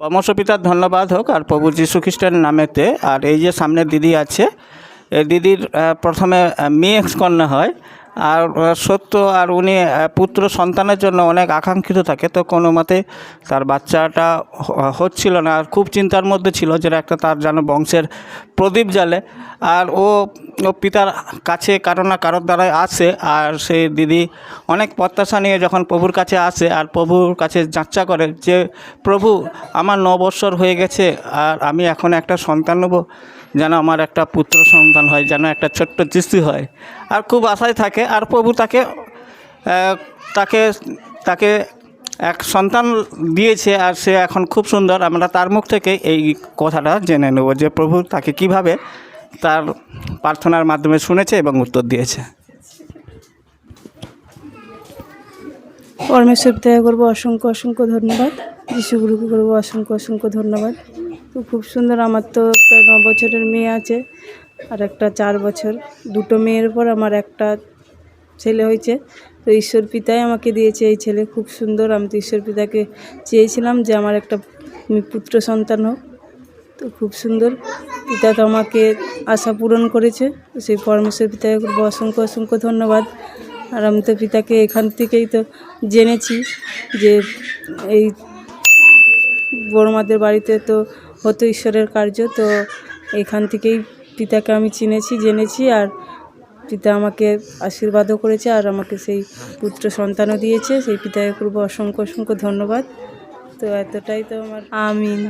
পরমশ পিতার ধন্যবাদ হোক আর প্রভু যীশু খ্রিস্টের নামেতে। আর এই যে সামনে দিদি আছে এই দিদির প্রথমে মেয়ে কন্যা হয়। আর সত্য আর উনি পুত্র সন্তানের জন্য অনেক আকাঙ্ক্ষিত থাকে, তো কোনো মতে তার বাচ্চাটা হচ্ছিল না। আর খুব চিন্তার মধ্যে ছিল যেটা একটা তার যেন বংশের প্রদীপ জ্বালে। আর ও ও পিতার কাছে কারও না কারোর দ্বারাই আসে। আর সেই দিদি অনেক প্রত্যাশা নিয়ে যখন প্রভুর কাছে আসে আর প্রভুর কাছে যাচ্চা করে যে, প্রভু, আমার ন বৎসর হয়ে গেছে, আর আমি এখন একটা সন্তান নেব, যেন আমার একটা পুত্র সন্তান হয়, যেন একটা ছোট্ট দৃষ্টি হয়। আর খুব আশায় থাকে আর প্রভু তাকে তাকে তাকে এক সন্তান দিয়েছে আর সে এখন খুব সুন্দর। আমরা তার মুখ থেকে এই কথাটা জেনে নেব যে প্রভু তাকে কীভাবে তার প্রার্থনার মাধ্যমে শুনেছে এবং উত্তর দিয়েছে। পরমেশ্বর পিতাকে করব, অসংখ্য অসংখ্য ধন্যবাদ। যিশুগুরুকে করব, অসংখ্য অসংখ্য ধন্যবাদ। তো খুব সুন্দর, আমার তো একটা ন বছরের মেয়ে আছে আর একটা চার বছর। দুটো মেয়ের পর আমার একটা ছেলে হয়েছে। তো ঈশ্বর পিতাই আমাকে দিয়েছে এই ছেলে। খুব সুন্দর। আমি তো ঈশ্বর পিতাকে চেয়েছিলাম যে আমার একটা পুত্র সন্তান হোক। তো খুব সুন্দর। পিতা তো আমাকে আশা পূরণ করেছে। সেই পরমেশ্বর পিতাকে অসংখ্য অসংখ্য ধন্যবাদ। আর আমি তো পিতাকে এখান থেকেই তো জেনেছি যে এই বড়মাদের বাড়িতে তো হতো ঈশ্বরের কার্য। তো এখান থেকেই পিতাকে আমি চিনেছি, জেনেছি। আর পিতা আমাকে আশীর্বাদও করেছে আর আমাকে সেই পুত্র সন্তানও দিয়েছে। সেই পিতাকে করব অসংখ্য অসংখ্য ধন্যবাদ। তো এতটাই তো আমার আমিন।